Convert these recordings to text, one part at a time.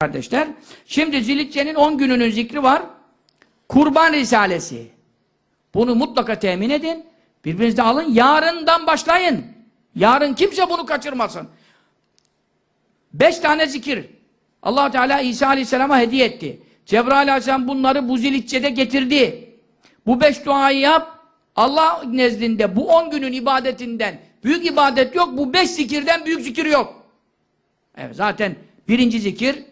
kardeşler. Şimdi Zilhicce'nin 10 gününün zikri var. Kurban Risalesi. Bunu mutlaka temin edin. Birbirinize alın. Yarından başlayın. Yarın kimse bunu kaçırmasın. Beş tane zikir. allah Teala İsa Aleyhisselam'a hediye etti. Cebrail Aleyhisselam bunları bu Zilhicce'de getirdi. Bu beş duayı yap. Allah nezdinde bu on günün ibadetinden büyük ibadet yok. Bu beş zikirden büyük zikir yok. Evet zaten birinci zikir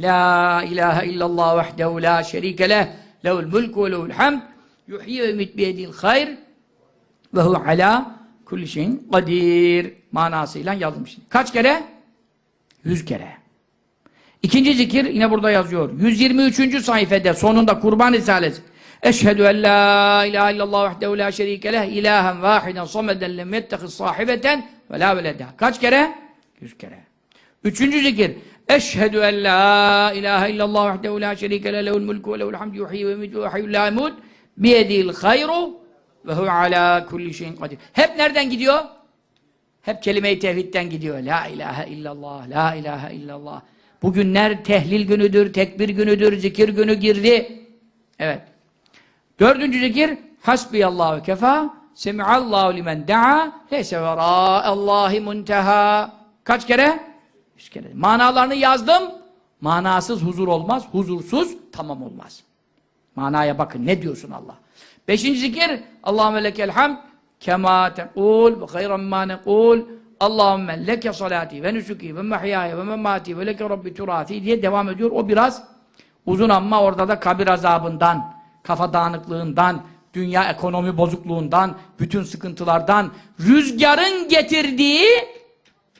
La ilahe illallah vahdehu la şerike leh lehul mulku ve lehul hamd yuhyi ve yumit biyedil hayr ve hu ala kulli şeyin kadir manasıyla yazılmış. Kaç kere? Yüz kere. İkinci zikir yine burada yazıyor. 123. sayfede sonunda Kurban Risalesi. Eşhedü en la ilahe illallah vahdehu la şerike leh ilahen vahiden sameden lem yettehiz sahibeten ve la veleda. Kaç kere? Yüz kere. Üçüncü zikir. Eşhedü en la ilahe illallah vahdehu la şerike leh lehul mulku ve lehul hamdu yuhyi ve yumitu ve hayyul la yemut biyedil hayru ve hu ala kulli şeyin kadir. Hep nereden gidiyor? Hep kelime-i tevhidden gidiyor. La ilahe illallah, la ilahe illallah. Bugünler tehlil günüdür, tekbir günüdür, zikir günü girdi. Evet. Dördüncü zikir Hasbiyallahu kefa Semi'allahu limen da'a Leyse verâ'allahi munteha Kaç kere? Yüz. Manalarını yazdım. Manasız huzur olmaz. Huzursuz tamam olmaz. Manaya bakın. Ne diyorsun Allah? Beşinci zikir Allahümme lekel hamd kema tequl ve hayran ma nekul Allahümme leke salati ve nusuki ve mehyaya ve memati ve leke rabbi turati diye devam ediyor. O biraz uzun ama orada da kabir azabından, kafa dağınıklığından, dünya ekonomi bozukluğundan, bütün sıkıntılardan, rüzgarın getirdiği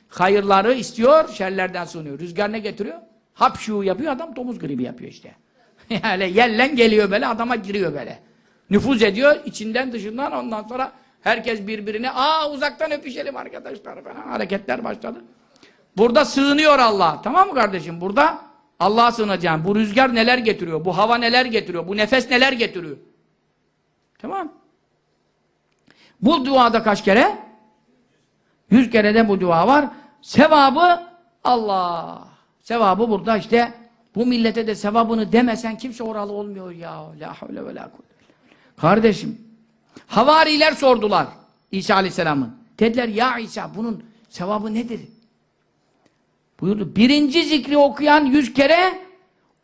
hayırları istiyor, şerlerden sunuyor. Rüzgar ne getiriyor? Hapşu yapıyor, adam domuz gribi yapıyor işte. yani yellen geliyor böyle, adama giriyor böyle. Nüfuz ediyor, içinden dışından ondan sonra herkes birbirine, aa uzaktan öpüşelim arkadaşlar falan, hareketler başladı. Burada sığınıyor Allah, tamam mı kardeşim? Burada Allah'a sığınacağım. Bu rüzgar neler getiriyor, bu hava neler getiriyor, bu nefes neler getiriyor. Tamam. Bu duada kaç kere? Yüz kere de bu dua var. Sevabı Allah. Sevabı burada işte bu millete de sevabını demesen kimse oralı olmuyor ya. La havle ve la. Kardeşim havariler sordular İsa Aleyhisselam'ın. Dediler ya İsa bunun sevabı nedir? Buyurdu. Birinci zikri okuyan yüz kere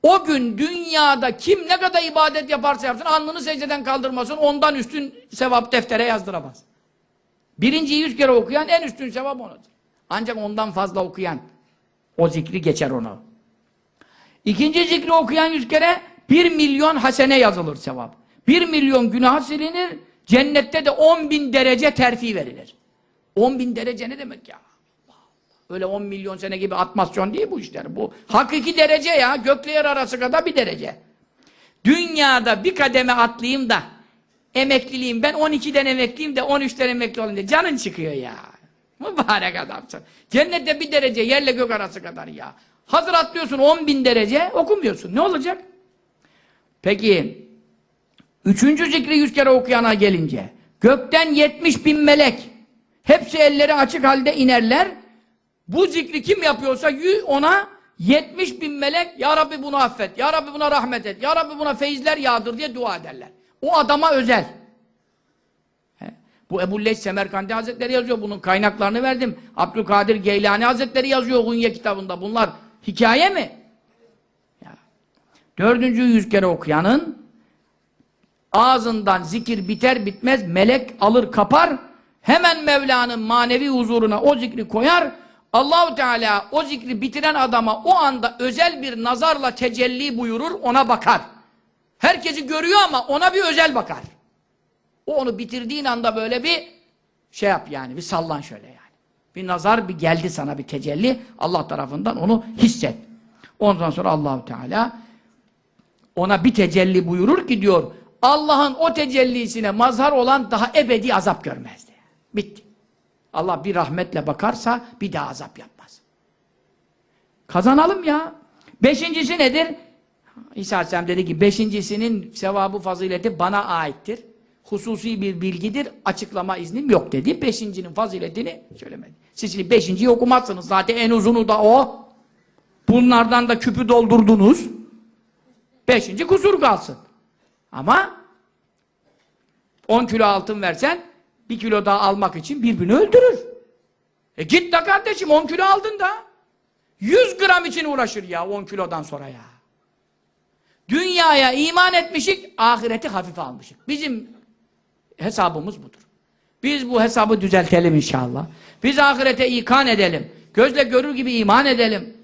o gün dünyada kim ne kadar ibadet yaparsa yapsın alnını secdeden kaldırmasın ondan üstün sevap deftere yazdıramaz. Birinciyi yüz kere okuyan en üstün sevap onadır. Ancak ondan fazla okuyan o zikri geçer onu. İkinci zikri okuyan yüz kere bir milyon hasene yazılır sevap. Bir milyon günah silinir, cennette de on bin derece terfi verilir. On bin derece ne demek ya? Öyle 10 milyon sene gibi atmasyon değil bu işler. Bu hakiki derece ya. Gökle yer arası kadar bir derece. Dünyada bir kademe atlayayım da emekliliğim ben 12'den emekliyim de 13'ten emekli olayım diye canın çıkıyor ya. Mübarek adamsın. Cennette bir derece yerle gök arası kadar ya. Hazır atlıyorsun 10 bin derece okumuyorsun. Ne olacak? Peki üçüncü zikri yüz kere okuyana gelince gökten 70 bin melek hepsi elleri açık halde inerler bu zikri kim yapıyorsa ona 70 bin melek Ya Rabbi bunu affet, Ya Rabbi buna rahmet et, Ya Rabbi buna feyizler yağdır diye dua ederler. O adama özel. He. Bu Ebu Leys Semerkandi Hazretleri yazıyor. Bunun kaynaklarını verdim. Abdülkadir Geylani Hazretleri yazıyor Gunye kitabında. Bunlar hikaye mi? Ya. Dördüncü yüz kere okuyanın ağzından zikir biter bitmez melek alır kapar hemen Mevla'nın manevi huzuruna o zikri koyar Allahu Teala o zikri bitiren adama o anda özel bir nazarla tecelli buyurur ona bakar. Herkesi görüyor ama ona bir özel bakar. O onu bitirdiğin anda böyle bir şey yap yani, bir sallan şöyle yani. Bir nazar bir geldi sana bir tecelli, Allah tarafından onu hisset. Ondan sonra Allahu Teala ona bir tecelli buyurur ki diyor, Allah'ın o tecellisine mazhar olan daha ebedi azap görmezdi. Bitti. Allah bir rahmetle bakarsa bir daha azap yapmaz. Kazanalım ya. Beşincisi nedir? İsa Aleyhisselam dedi ki beşincisinin sevabı fazileti bana aittir. Hususi bir bilgidir. Açıklama iznim yok dedi. Beşincinin faziletini söylemedi. Siz şimdi beşinciyi okumazsınız. Zaten en uzunu da o. Bunlardan da küpü doldurdunuz. Beşinci kusur kalsın. Ama 10 kilo altın versen bir kilo daha almak için birbirini öldürür. E git de kardeşim 10 kilo aldın da 100 gram için uğraşır ya 10 kilodan sonra ya. Dünyaya iman etmişik, ahireti hafife almışık. Bizim hesabımız budur. Biz bu hesabı düzeltelim inşallah. Biz ahirete ikan edelim. Gözle görür gibi iman edelim.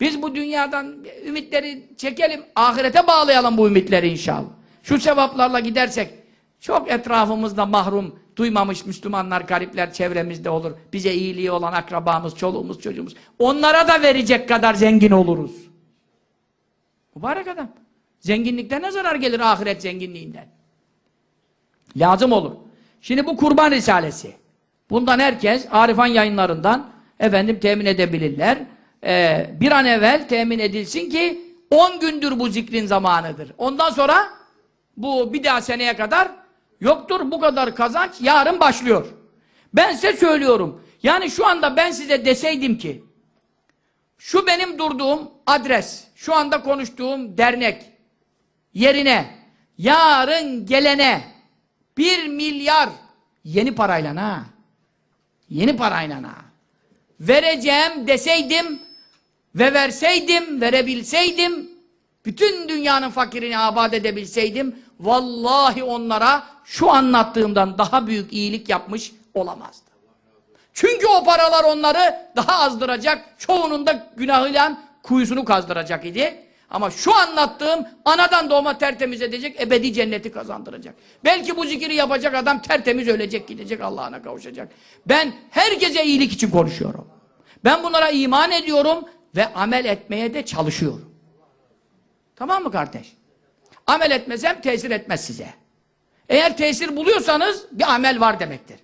Biz bu dünyadan ümitleri çekelim. Ahirete bağlayalım bu ümitleri inşallah. Şu sevaplarla gidersek çok etrafımızda mahrum, duymamış Müslümanlar, garipler çevremizde olur. Bize iyiliği olan akrabamız, çoluğumuz, çocuğumuz. Onlara da verecek kadar zengin oluruz. Mübarek adam. Zenginlikten ne zarar gelir ahiret zenginliğinden? Lazım olur. Şimdi bu kurban risalesi. Bundan herkes Arifan yayınlarından efendim temin edebilirler. Ee, bir an evvel temin edilsin ki 10 gündür bu zikrin zamanıdır. Ondan sonra bu bir daha seneye kadar yoktur. Bu kadar kazanç yarın başlıyor. Ben size söylüyorum. Yani şu anda ben size deseydim ki şu benim durduğum adres, şu anda konuştuğum dernek yerine yarın gelene bir milyar yeni parayla ha yeni parayla ha vereceğim deseydim ve verseydim, verebilseydim bütün dünyanın fakirini abad edebilseydim vallahi onlara şu anlattığımdan daha büyük iyilik yapmış olamazdı. Çünkü o paralar onları daha azdıracak, çoğunun da günahıyla kuyusunu kazdıracak idi. Ama şu anlattığım anadan doğma tertemiz edecek, ebedi cenneti kazandıracak. Belki bu zikiri yapacak adam tertemiz ölecek, gidecek, Allah'ına kavuşacak. Ben herkese iyilik için konuşuyorum. Ben bunlara iman ediyorum ve amel etmeye de çalışıyorum. Tamam mı kardeş? Amel etmesem tesir etmez size. Eğer tesir buluyorsanız bir amel var demektir.